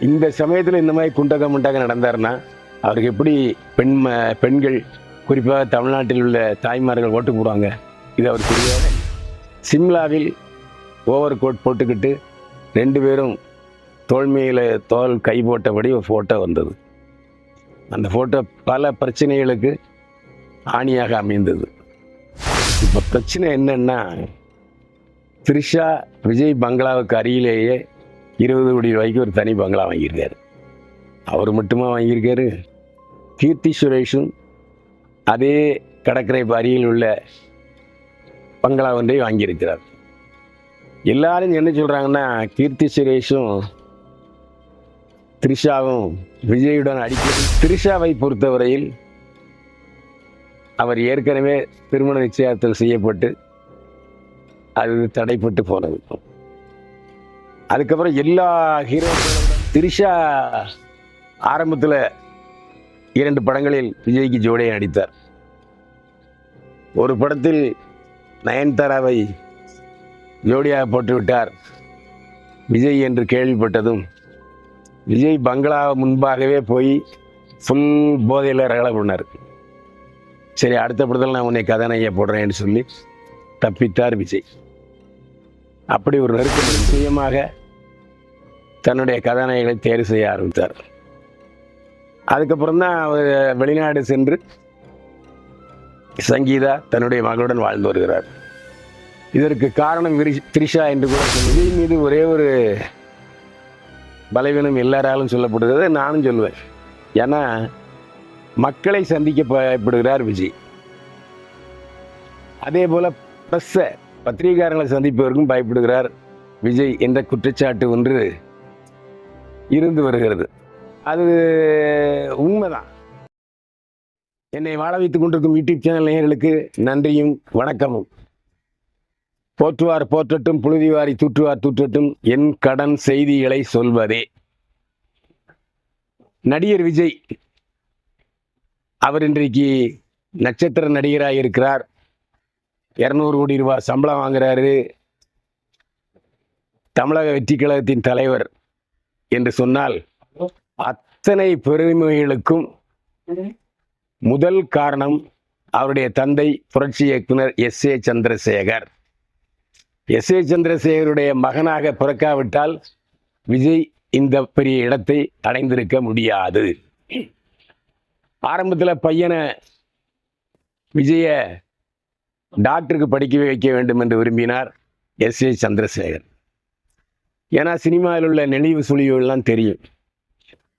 இந்த சமயத்தில் இந்த மாதிரி குண்டகம் முண்டகம் நடந்தாருன்னா அவருக்கு எப்படி பெண் ம- பெண்கள் குறிப்பாக தமிழ்நாட்டில் உள்ள தாய்மார்கள் ஓட்டு போடுவாங்க? இது அவர் தெரியாது சிம்லாவில் ஓவர் கோட் போட்டுக்கிட்டு ரெண்டு பேரும் தோல்மையில் தோல் கை போட்டபடி ஒரு ஃபோட்டோ வந்தது. அந்த ஃபோட்டோ பல பிரச்சனைகளுக்கு ஆணியாக அமைந்தது. இப்போ பிரச்சனை என்னென்னா த்ரிஷா விஜய் பங்களாவுக்கு அருகிலேயே இருபது கோடி ரூபாய்க்கு ஒரு தனி பங்களா வாங்கியிருக்காரு. அவர் மட்டுமா வாங்கியிருக்காரு? கீர்த்தி சுரேஷும் அதே கடற்கரை அருகில் உள்ள பங்களா ஒன்றை வாங்கியிருக்கிறார். எல்லாரும் என்ன சொல்கிறாங்கன்னா கீர்த்தி சுரேஷும் த்ரிஷாவும் விஜயுடன் அடிக்கடி த்ரிஷாவை பொறுத்தவரையில் அவர் ஏற்கனவே திருமண நிச்சயத்தில் செய்யப்பட்டு அது தடைப்பட்டு போனது. அதுக்கப்புறம் எல்லா ஹீரோக்களும் திரிஷா ஆரம்பத்தில் இரண்டு படங்களில் விஜய்க்கு ஜோடியை நடித்தார். ஒரு படத்தில் நயன்தாராவை ஜோடியாக போட்டுவிட்டார். விஜய் என்று கேள்விப்பட்டதும் விஜய் பங்களா முன்பாகவே போய் ஃபுல் போதையில் ரகலை பண்ணார் சரி அடுத்த படத்தில் நான் உன்னை கதாநாயகியை போடுறேன்னு சொல்லி தப்பித்தார் விஜய். அப்படி ஒரு நெருக்கம் நிச்சயமாக தன்னுடைய கதாநாயகளை தேர்வு செய்ய ஆரம்பித்தார். அதுக்கப்புறம் தான் அவர் வெளிநாடு சென்று சங்கீதா தன்னுடைய மகளுடன் வாழ்ந்து வருகிறார். இதற்கு காரணம் விரி- திரிஷா என்று கூட விஜய் மீது ஒரே ஒரு பலவீனம் எல்லாராலும் சொல்லப்படுகிறது. நானும் சொல்லுவேன் ஏன்னா மக்களை சந்திக்க பயப்படுகிறார் விஜய். அதே போல் ப்ரெஸ்ஸை பத்திரிகையாளர்களை சந்திப்பவருக்கும் பயப்படுகிறார் விஜய் என்ற குற்றச்சாட்டு ஒன்று இருந்து வருகிறது. அது உண்மைதான். என்னை வாழ வைத்துக் கொண்டிருக்கும் யூடியூப் சேனல் நேயர்களுக்கு நன்றியும் வணக்கமும். போற்றுவார் போற்றட்டும் புழுதிவாரி தூற்றுவார் தூற்றட்டும் என் கடன் செய்திகளை சொல்வதே. நடிகர் விஜய் அவர் இன்றைக்கு நட்சத்திர நடிகராக இருக்கிறார் இரநூறு கோடி ரூபாய் சம்பளம் வாங்குறாரு. தமிழக வெற்றி கழகத்தின் தலைவர் என்று சொன்னால் அத்தனை பெருமைகளுக்கும் முதல் காரணம் அவருடைய தந்தை புரட்சி இயக்குனர் S A Chandrasekhar. S A சந்திரசேகருடைய மகனாக பிறக்காவிட்டால் விஜய் இந்த பெரிய இடத்தை அடைந்திருக்க முடியாது. ஆரம்பத்தில் பையனை விஜய டாக்டருக்கு படிக்க வைக்க வேண்டும் என்று விரும்பினார் எஸ் ஏ சந்திரசேகர். ஏன்னா சினிமாவில் உள்ள நெளிவு சுழிவுகள்லாம் தெரியும்.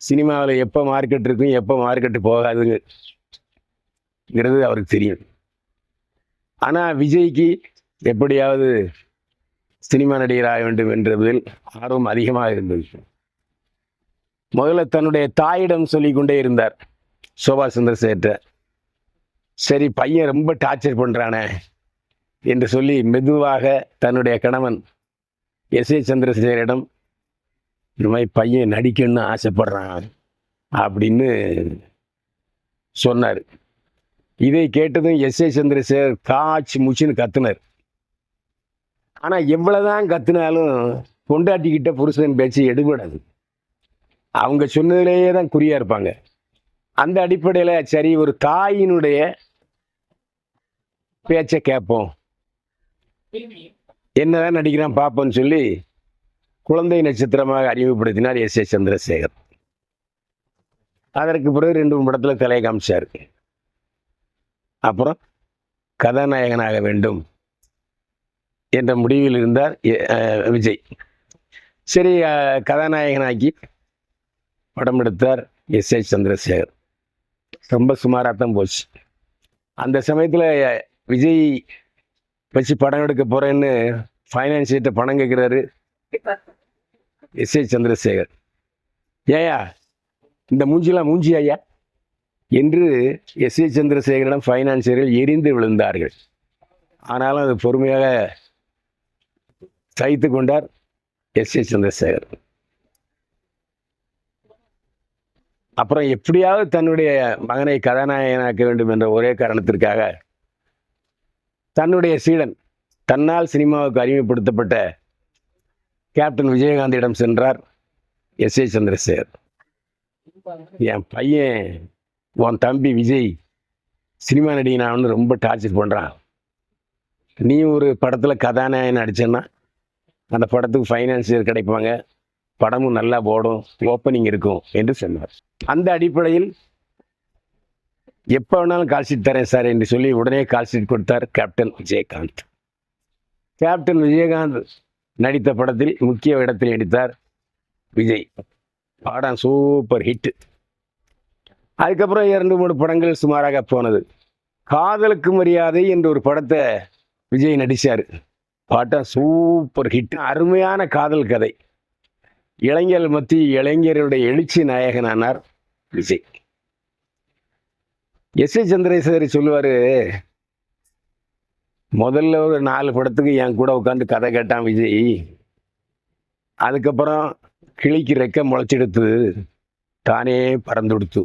சினிமாவில் எப்போ மார்க்கெட் இருக்கும் எப்போ மார்க்கெட்டு போகாதுங்கிறது அவருக்கு தெரியும். ஆனால் விஜய்க்கு எப்படியாவது சினிமா நடிகராக வேண்டும் என்றதில் ஆர்வம் அதிகமாக இருந்தது. முதல்ல தன்னுடைய தாயிடம் சொல்லிக்கொண்டே இருந்தார் சோபா சந்திரசேகர்ட்ட சரி பையன் ரொம்ப டார்ச்சர் பண்ணுறானே என்று சொல்லி மெதுவாக தன்னுடைய கணவன் எஸ் ஏ சந்திரசேகரிடம் இந்த மாதிரி பையன் நடிக்கணும்னு ஆசைப்படுறான் அப்படின்னு சொன்னார். இதை கேட்டதும் எஸ் ஏ சந்திரசேகர் காய்ச்சி முச்சின்னு கத்துனார். ஆனால் எவ்வளோதான் கத்துனாலும் பொண்டாட்டிக்கிட்ட புருஷன் பேச்சு எடுபடாது. அவங்க சொன்னதிலேயே தான் குறியாக இருப்பாங்க. அந்த அடிப்படையில் சரி ஒரு தாயினுடைய பேச்சை கேட்போம். என்னதான் நடிக்கிறான் பார்ப்போம்னு சொல்லி குழந்தை நட்சத்திரமாக அறிமுகப்படுத்தினார் எஸ் ஏ சந்திரசேகர். அதற்கு பிறகு ரெண்டு மூணு படத்தில் தலையை காமிச்சார். அப்புறம் கதாநாயகனாக வேண்டும் என்ற முடிவில் இருந்தார் எ- அஹ் விஜய். சரி கதாநாயகனாக்கி படம் எடுத்தார் எஸ் ஏ சந்திரசேகர். ரொம்ப சுமாராக தான் போச்சு. அந்த சமயத்தில் விஜய் வச்சு படம் எடுக்க போகிறேன்னு ஃபைனான்சியர்கிட்ட பணம் கேட்குறாரு எஸ் ஏ சந்திரசேகர். ஏயா இந்த மூஞ்சிலாம் மூஞ்சி ஐயா? என்று எஸ் ஏ சந்திரசேகரிடம் ஃபைனான்சியர்கள் எரிந்து விழுந்தார்கள். ஆனாலும் அது பொறுமையாக சகித்து கொண்டார் எஸ் ஏ சந்திரசேகர். அப்புறம் எப்படியாவது தன்னுடைய மகனை கதாநாயகனாக்க வேண்டும் என்ற ஒரே காரணத்திற்காக தன்னுடைய சீடன் தன்னால் சினிமாவுக்கு அறிமுகப்படுத்தப்பட்ட கேப்டன் விஜயகாந்திடம் சென்றார் எஸ் ஏ சந்திரசேகர். என் பையன் உன் தம்பி விஜய் சினிமா நடிகனான்னு ரொம்ப டார்ச்சர் பண்ணுறான் நீ ஒரு படத்தில் கதாநாயகன் நடிச்சேன்னா அந்த படத்துக்கு ஃபைனான்சியர் கிடைப்பாங்க. படமும் நல்லா போடும் ஓப்பனிங் இருக்கும் என்று சொன்னார். அந்த அடிப்படையில் எப்போ வேணாலும் கால் ஷீட் தரேன் சார் என்று சொல்லி உடனே கால் ஷீட் கொடுத்தார் கேப்டன் விஜயகாந்த். கேப்டன் விஜயகாந்த் நடித்த படத்தில் முக்கிய இடத்தில் நடித்தார் விஜய். படம் சூப்பர் ஹிட் அதுக்கப்புறம் இரண்டு மூணு படங்கள் சுமாராக போனது. காதலுக்கு மரியாதை என்ற ஒரு படத்தை விஜய் நடித்தார் பாட்டம் சூப்பர் ஹிட் அருமையான காதல் கதை. இளைஞர் மத்தி இளைஞருடைய எழுச்சி நாயகனானார் விஜய். எஸ் ஏ சந்திரசேகர் சொல்லுவார் முதல்ல ஒரு நாலு படத்துக்கு என் கூட உட்காந்து கதை கேட்டான் விஜய். அதுக்கப்புறம் கிளிக்கு ரெக்க முளைச்செடுத்து தானே பறந்துடுத்து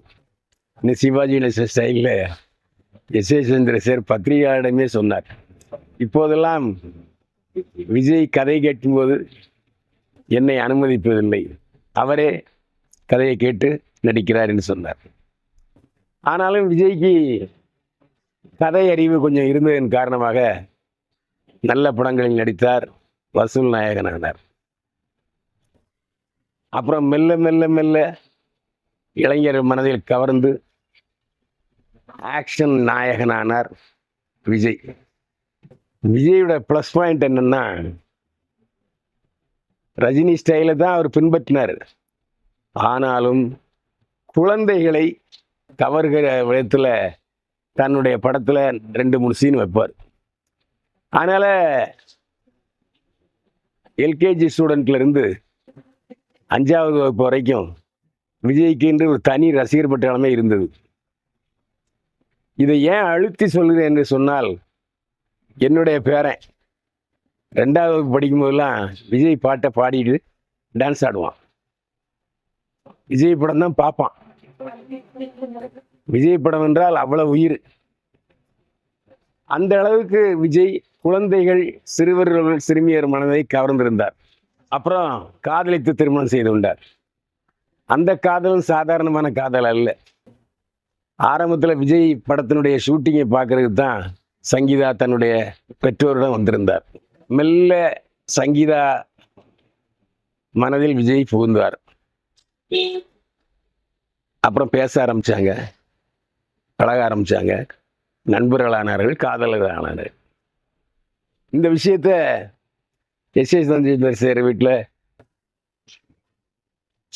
இந்த சிவாஜி கணேசன் ஸ்டைலில் எஸ் ஏ சந்திரசேகர் பத்திரிகையாளரிடமே சொன்னார். இப்போதெல்லாம் விஜய் கதை கேட்கும்போது என்னை அனுமதிப்பதில்லை. அவரே கதையை கேட்டு நடிக்கிறார் என்று சொன்னார். ஆனாலும் விஜய்க்கு கதை அறிவு கொஞ்சம் இருந்ததன் காரணமாக நல்ல படங்களில் நடித்தார் வசூல் நாயகனானார். அப்புறம் மெல்ல மெல்ல மெல்ல இளைஞர் மனதில் கவர்ந்து ஆக்ஷன் நாயகனானார் விஜய். விஜயோட ப்ளஸ் பாயிண்ட் என்னன்னா ரஜினி ஸ்டைலை தான் அவர் பின்பற்றினார். ஆனாலும் குழந்தைகளை தவறுகிற விதத்தில் தன்னுடைய படத்தில் ரெண்டு மூணு சீன் வைப்பார். அதனால் எல்கேஜி ஸ்டூடெண்ட்லேருந்து அஞ்சாவது வகுப்பு வரைக்கும் விஜய்க்கு என்று ஒரு தனி ரசிகர் பட்டாளமே இருந்தது. இதை ஏன் அழுத்தி சொல்கிறேன் என்று சொன்னால் என்னுடைய பேரன் ரெண்டாவது வகுப்பு படிக்கும்போதெல்லாம் விஜய் பாட்டை பாடிட்டு டான்ஸ் ஆடுவான். விஜய் படம் தான் பார்ப்பான். விஜய் படம் என்றால் அவ்வளவு உயிர். அந்த அளவுக்கு விஜய் குழந்தைகள் சிறுவர்கள் சிறுமியர் மனதை கவர்ந்திருந்தார். அப்புறம் காதலித்து திருமணம் செய்து கொண்டார். அந்த காதலும் சாதாரணமான காதல் அல்ல. ஆரம்பத்தில் விஜய் படத்தினுடைய ஷூட்டிங்கை பார்க்கறதுக்கு தான் சங்கீதா தன்னுடைய பெற்றோரிடம் வந்திருந்தார். மெல்ல சங்கீதா மனதில் விஜய் புகுந்தார் அப்புறம் பேச ஆரம்பித்தாங்க பழக ஆரம்பித்தாங்க நண்பர்களானார்கள் காதலர்கள் ஆனார்கள் இந்த விஷயத்த எஸ் எஸ் சந்திரசேகர் வீட்டில்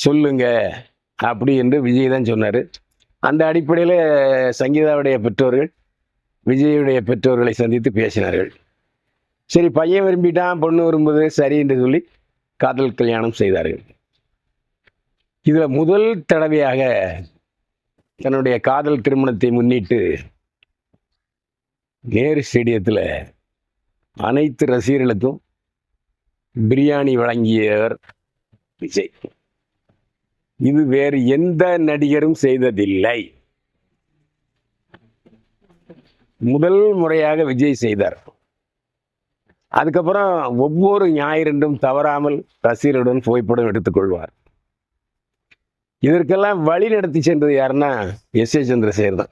சொல்லுங்க அப்படி என்று விஜய் தான் சொன்னார். அந்த அடிப்படையில் சங்கீதாவுடைய பெற்றோர்கள் விஜயுடைய பெற்றோர்களை சந்தித்து பேசினார்கள். சரி பையன் விரும்பிட்டான் பொண்ணு விரும்புது சரி என்று சொல்லி காதல் கல்யாணம் செய்தார்கள். இதில் முதல் தடவையாக தன்னுடைய காதல் திருமணத்தை முன்னிட்டு நேரு ஸ்டேடியத்தில் அனைத்து ரசிகர்களுக்கும் பிரியாணி வழங்கியவர் விஜய். இது வேறு எந்த நடிகரும் செய்ததில்லை. முதல் முறையாக விஜய் செய்தார். அதுக்கப்புறம் ஒவ்வொரு ஞாயிறன்றும் தவறாமல் ரசிகருடன் புகைப்படம் எடுத்துக்கொள்வார். இதற்கெல்லாம் வழி நடத்தி சென்றது யாருன்னா எஸ் ஏ சந்திரசேகர் தான்.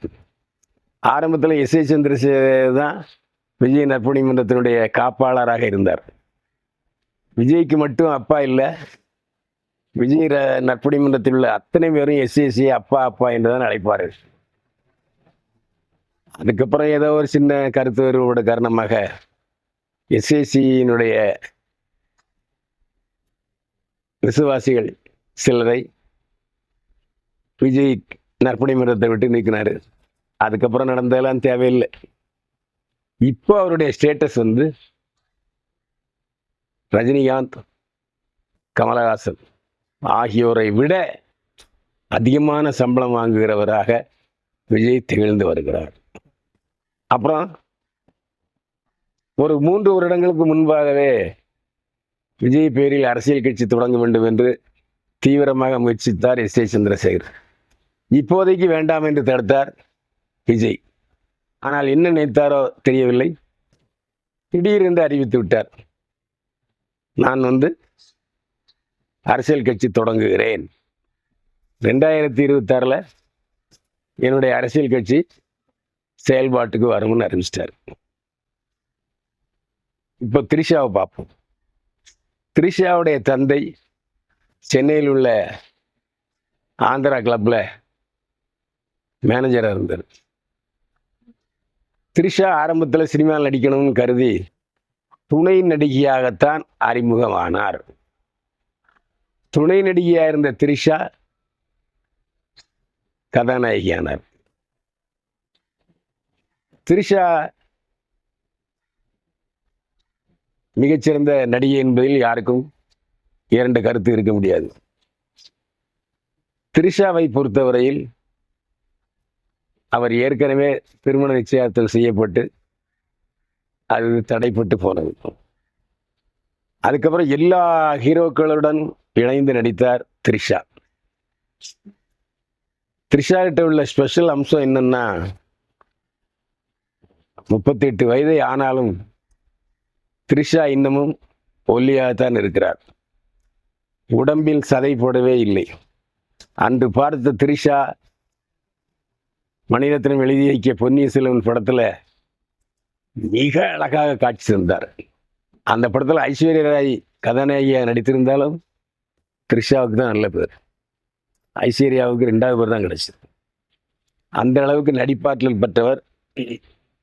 ஆரம்பத்தில் எஸ் ஏ சந்திரசேகர் தான் விஜய் நற்பணி மன்றத்தினுடைய காப்பாளராக இருந்தார். விஜய்க்கு மட்டும் அப்பா இல்லை. விஜய் ர- நற்பணி மன்றத்தில் உள்ள அத்தனை பேரும் எஸ்ஏசி அப்பா அப்பா என்று தான் அழைப்பார்கள். அதுக்கப்புறம் ஏதோ ஒரு சின்ன கருத்து வேறுபாடு காரணமாக எஸ்ஏசியினுடைய விசுவாசிகள் சிலரை விஜய் நற்பணி மன்றத்தை விட்டு நிற்கினார் அதுக்கப்புறம் நடந்ததெல்லாம் தேவையில்லை. இப்போ அவருடைய ஸ்டேட்டஸ் வந்து ரஜினிகாந்த் கமலஹாசன் ஆகியோரை விட அதிகமான சம்பளம் வாங்குகிறவராக விஜய் திகழ்ந்து வருகிறார். அப்புறம் ஒரு மூன்று வருடங்களுக்கு முன்பாகவே விஜய் பேரில் அரசியல் கட்சி தொடங்க வேண்டும் என்று தீவிரமாக முயற்சித்தார் எஸ். ஏ சந்திரசேகர் இப்போதைக்கு வேண்டாம் என்று தடுத்தார் விஜய். ஆனால் என்ன நினைத்தாரோ தெரியவில்லை. திடீரென்று அறிவித்து விட்டார். நான் வந்து அரசியல் கட்சி தொடங்குகிறேன். ரெண்டாயிரத்தி இருபத்தாறில் என்னுடைய அரசியல் கட்சி செயல்பாட்டுக்கு வரும்னு அறிவிச்சிட்டார். இப்போ த்ரிஷாவை பார்ப்போம். த்ரிஷாவுடைய தந்தை சென்னையில் உள்ள ஆந்திரா கிளப்பில் மேனேஜராக இருந்தார். த்ரிஷா ஆரம்பத்தில் சினிமாவில் நடிக்கணும்னு கருதி துணை நடிகையாகத்தான் அறிமுகமானார். துணை நடிகையாக இருந்த த்ரிஷா கதாநாயகியானார். த்ரிஷா மிகச்சிறந்த நடிகை என்பதில் யாருக்கும் இரண்டு கருத்து இருக்க முடியாது. த்ரிஷாவை பொறுத்தவரையில் அவர் ஏற்கனவே திருமண நிச்சயத்தில் செய்யப்பட்டு அது தடைப்பட்டு போனது. அதுக்கப்புறம் எல்லா ஹீரோக்களுடன் இணைந்து நடித்தார் த்ரிஷா. த்ரிஷா கிட்ட உள்ள ஸ்பெஷல் அம்சம் என்னன்னா முப்பத்தெட்டு வயதை ஆனாலும் த்ரிஷா இன்னமும் ஒல்லியாகத்தான் இருக்கிறார். உடம்பில் சதை போடவே இல்லை. அன்று பார்த்த த்ரிஷா மணிரத்னம் எழுதி வைக்க பொன்னிய செல்வன் படத்தில் மிக அழகாக காட்சி தந்தார் அந்த படத்தில் ஐஸ்வர்யா ராய் கதாநாயகியாக நடித்திருந்தாலும் த்ரிஷாவுக்கு தான் நல்ல பேர். ஐஸ்வர்யாவுக்கு ரெண்டாவது பேர் தான் கிடைச்சது. அந்த அளவுக்கு நடிப்பாற்றல் பெற்றவர்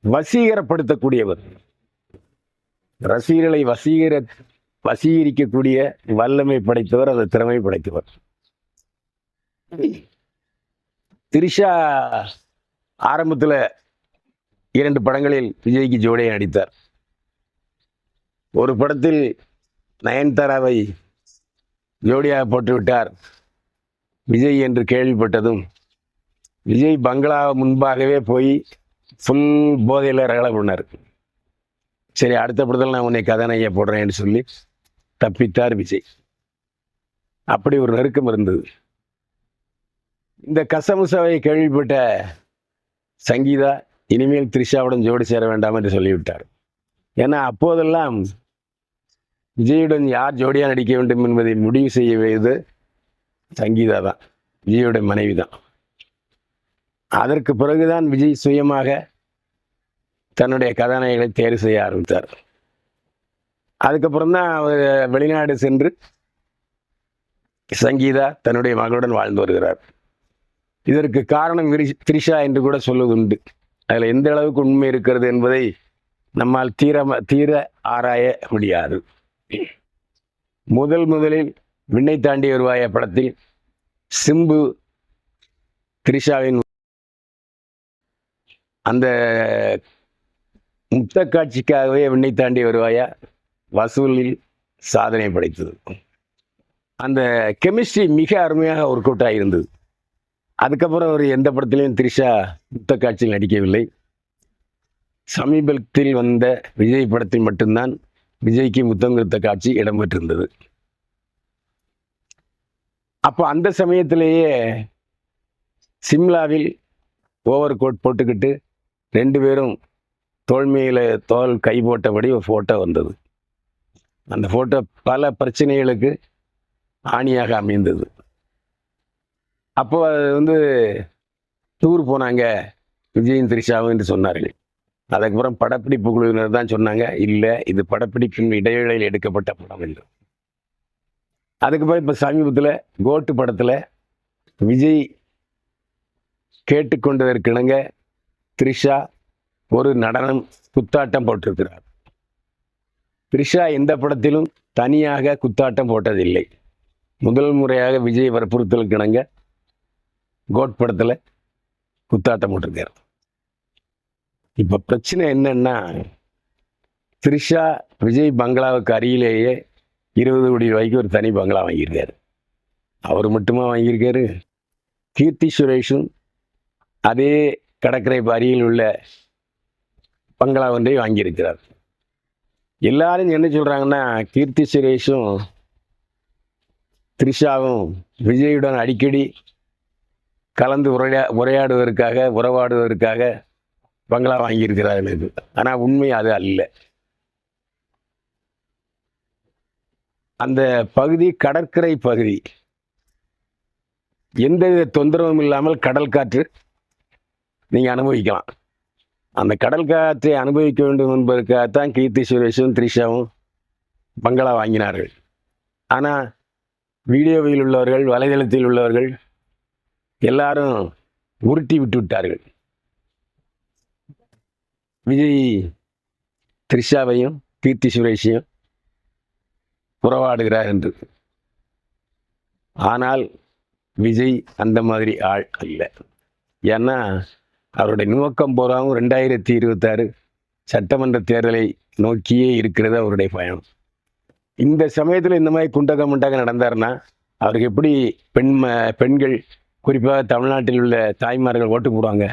வசீகரப்படுத்தக்கூடியவர். ரசிகர்களை வசீகர வசீகரிக்கக்கூடிய வல்லமை படைத்தவர் அந்த திறமை படைத்தவர். திரிஷா ஆரம்பத்தில் இரண்டு படங்களில் விஜய்க்கு ஜோடியாக நடித்தார். ஒரு படத்தில் நயன்தாராவை ஜோடியாக போட்டுவிட்டார். விஜய் என்று கேள்விப்பட்டதும் விஜய் பங்களா முன்பாகவே போய் ஃபுல் போதையில் ரகலை பண்ணார் சரி அடுத்த படத்தில் நான் உன்னை கதாநாயகியா போடுறேன்னு சொல்லி தப்பித்தார் விஜய். அப்படி ஒரு நெருக்கம் இருந்தது. இந்த கசமுசாவை கேள்விப்பட்ட சங்கீதா இனிமேல் த்ரிஷாவுடன் ஜோடி சேர வேண்டாம் என்று சொல்லிவிட்டார். ஏன்னா அப்போதெல்லாம் விஜயுடன் யார் ஜோடியாக நடிக்க வேண்டும் என்பதை முடிவு செய்ய வேண்டியது சங்கீதா தான் விஜயோட மனைவி தான். அதற்கு பிறகுதான் விஜய் சுயமாக தன்னுடைய கதாநாயகளை தேர்வு செய்ய ஆரம்பித்தார். அதுக்கப்புறம் தான் அவர் வெளிநாடு சென்று சங்கீதா தன்னுடைய மகளுடன் வாழ்ந்து வருகிறார். இதற்கு காரணம் விரி- த்ரிஷா என்று கூட சொல்வதுண்டு. அதில் எந்த அளவுக்கு உண்மை இருக்கிறது என்பதை நம்மால் தீர தீர ஆராய முடியாது. முதல் முதலில் விண்ணை தாண்டி வருவாய படத்தில் சிம்பு த்ரிஷாவின் அந்த முத்த காட்சிக்காகவே விண்ணை தாண்டி வருவாயா? வசூலில் சாதனை படைத்தது. அந்த கெமிஸ்ட்ரி மிக அருமையாக ஒர்க் அவுட் ஆகியிருந்தது அதுக்கப்புறம் அவர் எந்த படத்திலையும் த்ரிஷா முத்த காட்சியில் நடிக்கவில்லை. சமீபத்தில் வந்த விஜய் படத்தில் மட்டும்தான் விஜய்க்கு முத்தம் கொடுத்த காட்சி இடம்பெற்றிருந்தது. அப்போ அந்த சமயத்திலேயே சிம்லாவில் ஓவர் கோட் போட்டுக்கிட்டு ரெண்டு பேரும் தோல்மையில் தோல் கை போட்டபடி ஒரு ஃபோட்டோ வந்தது. அந்த ஃபோட்டோ பல பிரச்சனைகளுக்கு ஆணியாக அமைந்தது. அப்போ அது வந்து டூர் போனாங்க. விஜயும் திரிஷாவும் என்று சொன்னார்கள். அதுக்கப்புறம் படப்பிடிப்பு குழுவினர் தான் சொன்னாங்க இல்லை இது படப்பிடிப்பின் இடைவேளையில் எடுக்கப்பட்ட படம் என்று. அதுக்கப்புறம் இப்போ சமீபத்தில் கோட்டு படத்தில் விஜய் கேட்டுக்கொண்டதற்கிணங்க த்ரிஷா ஒரு நடனம் குத்தாட்டம் போட்டிருக்கிறார். த்ரிஷா எந்த படத்திலும் தனியாக குத்தாட்டம் போட்டதில்லை. முதல் முறையாக விஜய் வற்புறுத்தலுக்கிணங்க கோட் படத்தில் குத்தாட்டம் போட்டிருக்கார். இப்போ பிரச்சனை என்னன்னா த்ரிஷா விஜய் பங்களாவுக்கு அருகிலேயே இருபது கோடி ரூபாய்க்கு ஒரு தனி பங்களா வாங்கியிருக்காரு. அவர் மட்டுமா வாங்கியிருக்காரு? கீர்த்தி சுரேஷும் அதே கடற்கரை அருகில் உள்ள பங்களா ஒன்றை வாங்கியிருக்கிறார். எல்லாரும் என்ன சொல்கிறாங்கன்னா கீர்த்தி சுரேஷும் த்ரிஷாவும் விஜயுடன் அடிக்கடி கலந்து உரையா உரையாடுவதற்காக உறவாடுவதற்காக பங்களா வாங்கியிருக்கிறார்கள் இது. ஆனால் உண்மை அது அல்ல. அந்த பகுதி கடற்கரை பகுதி. எந்தவித தொந்தரவும் இல்லாமல் கடல் காற்று நீங்கள் அனுபவிக்கலாம். அந்த கடல் காற்றை அனுபவிக்க வேண்டும் என்பதற்காகத்தான் கீர்த்தி சுரேஷும் த்ரிஷாவும் பங்களா வாங்கினார்கள். ஆனால் வீடியோவில் உள்ளவர்கள் வலைதளத்தில் உள்ளவர்கள் எல்லாரும் உருட்டி விட்டு விட்டார்கள் விஜய் த்ரிஷாவையும் கீர்த்தி சுரேஷையும் உறவாடுகிறார் என்று. ஆனால் விஜய் அந்த மாதிரி ஆள் அல்ல. ஏன்னா அவருடைய நோக்கம் போறாவும் ரெண்டாயிரத்தி இருபத்தாறு சட்டமன்ற தேர்தலை நோக்கியே இருக்கிறது அவருடைய பயணம் இந்த சமயத்தில் இந்த மாதிரி குண்டக முண்டக நடந்தாருன்னா அவருக்கு எப்படி பெண் பெண்கள் குறிப்பாக தமிழ்நாட்டில் உள்ள தாய்மார்கள் ஓட்டு போடுவாங்க.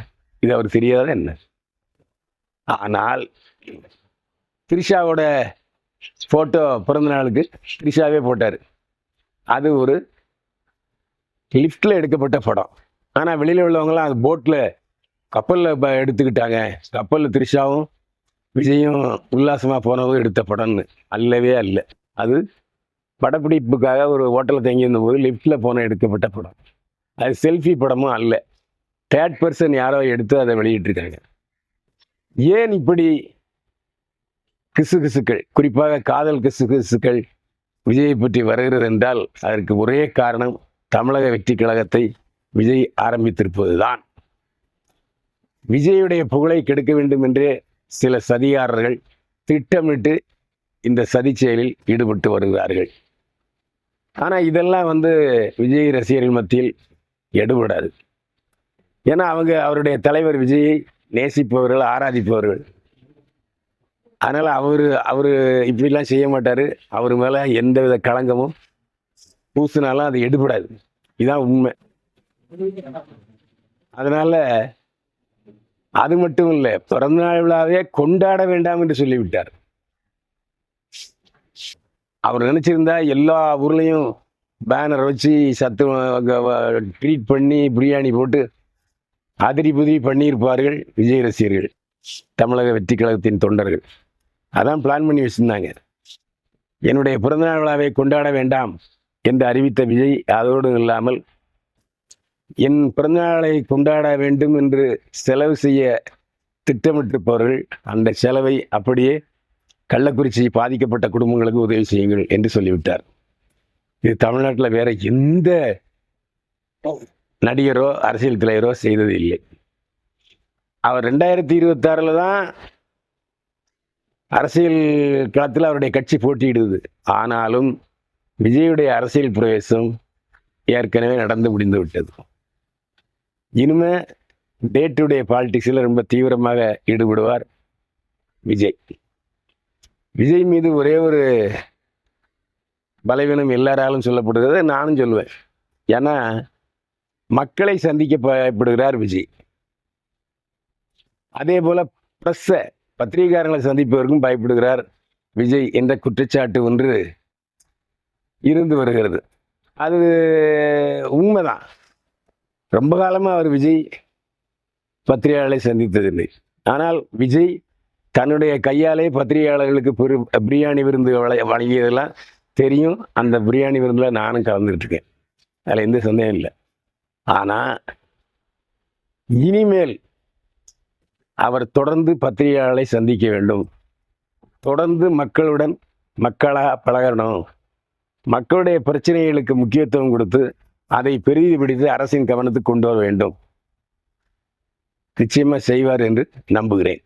இது அவருக்கு தெரியாத என்ன? ஆனால் த்ரிஷாவோட ஃபோட்டோ பிறந்த நாளுக்கு த்ரிஷாவே போட்டார். அது ஒரு லிஃப்டில் எடுக்கப்பட்ட படம். ஆனால் வெளியில் உள்ளவங்களாம் அது போட்டில் கப்பலில் இப்போ எடுத்துக்கிட்டாங்க. கப்பலில் த்ரிஷாவும் விஜயும் உல்லாசமாக போனவும் எடுத்த படம்னு. அல்லவே அல்ல. அது படப்பிடிப்புக்காக ஒரு ஹோட்டலில் தங்கியிருந்த போது லிஃப்டில் போன எடுக்கப்பட்ட படம். அது செல்ஃபி படமும் அல்ல. தேர்ட் பர்சன் யாரோ எடுத்து அதை வெளியிட்டிருக்காங்க. ஏன் இப்படி கிசு கிசுக்கள் குறிப்பாக காதல் கிசு கிசுக்கள் விஜயை பற்றி வருகிறது என்றால் அதற்கு ஒரே காரணம் தமிழக வெற்றி கழகத்தை விஜய் ஆரம்பித்திருப்பதுதான். விஜயுடைய புகழை கெடுக்க வேண்டும் என்றே சில சதிகாரர்கள் திட்டமிட்டு இந்த சதி செயலில் ஈடுபட்டு வருகிறார்கள். ஆனால் இதெல்லாம் வந்து விஜய் ரசிகர்கள் மத்தியில் எடுபடாது. ஏன்னா அவங்க அவருடைய தலைவர் விஜயை நேசிப்பவர்கள் ஆராதிப்பவர்கள். அதனால் அவர் அவர் இப்படிலாம் செய்ய மாட்டார். அவர் மேலே எந்தவித களங்கமும் பூசினாலும் அது எடுபடாது. இதுதான் உண்மை. அதனால அது மட்டும் இல்லை பிறந்தநாள் விழாவே கொண்டாட வேண்டாம் என்று சொல்லிவிட்டார். அவர் நினைச்சிருந்தா எல்லா ஊர்லேயும் பேனர் வச்சு சத்து ட்ரீட் பண்ணி பிரியாணி போட்டு அதிரி புதிரி பண்ணியிருப்பார்கள் விஜய் ரசிகர்கள் தமிழக வெற்றி கழகத்தின் தொண்டர்கள். அதான் பிளான் பண்ணி வச்சுருந்தாங்க. என்னுடைய பிறந்தநாள் விழாவை கொண்டாட வேண்டாம் என்று அறிவித்த விஜய் அதோடு இல்லாமல் என் பிறந்தநாளை கொண்டாட வேண்டும் என்று செலவு செய்ய திட்டமிட்டிருப்பவர்கள் அந்த செலவை அப்படியே கள்ளக்குறிச்சி பாதிக்கப்பட்ட குடும்பங்களுக்கு உதவி செய்யுங்கள் என்று சொல்லிவிட்டார். இது தமிழ்நாட்டில் வேற எந்த நடிகரோ அரசியல் தலைவரோ செய்தது இல்லை. அவர் ரெண்டாயிரத்தி இருபத்தாறில் தான் அரசியல் களத்தில் அவருடைய கட்சி போட்டியிடுது. ஆனாலும் விஜயுடைய அரசியல் பிரவேசம் ஏற்கனவே நடந்து முடிந்து விட்டது. இனிமே டே டு டே பாலிடிக்ஸில் ரொம்ப தீவிரமாக ஈடுபடுவார் விஜய். விஜய் மீது ஒரே ஒரு பலவீனம் எல்லாராலும் சொல்லப்படுகிறது நானும் சொல்லுவேன் ஏன்னா மக்களை சந்திக்க பயப்படுகிறார் விஜய். அதே போல ப்ரெஸ்ஸை பத்திரிகைக்காரங்களை சந்திப்பவருக்கும் பயப்படுகிறார் விஜய் என்ற குற்றச்சாட்டு ஒன்று இருந்து வருகிறது. அது உண்மைதான். ரொம்ப காலமாக அவர் விஜய் பத்திரிகையாளர்களை சந்தித்ததில்லை. ஆனால் விஜய் தன்னுடைய கையாலே பத்திரிகையாளர்களுக்கு பிரியாணி விருந்து வழங்கியதெல்லாம் தெரியும். அந்த பிரியாணி விருந்தில் நானும் கலந்துட்டு இருக்கேன் அதில் எந்த சந்தேகம் இல்லை. ஆனால் இனிமேல் அவர் தொடர்ந்து பத்திரிகையாளர்களை சந்திக்க வேண்டும். தொடர்ந்து மக்களுடன் மக்களாக பழகணும். மக்களுடைய பிரச்சனைகளுக்கு முக்கியத்துவம் கொடுத்து அதை பெரிது பிடித்து அரசின் கவனத்துக்கு கொண்டு வர வேண்டும். நிச்சயமாக செய்வார் என்று நம்புகிறேன்.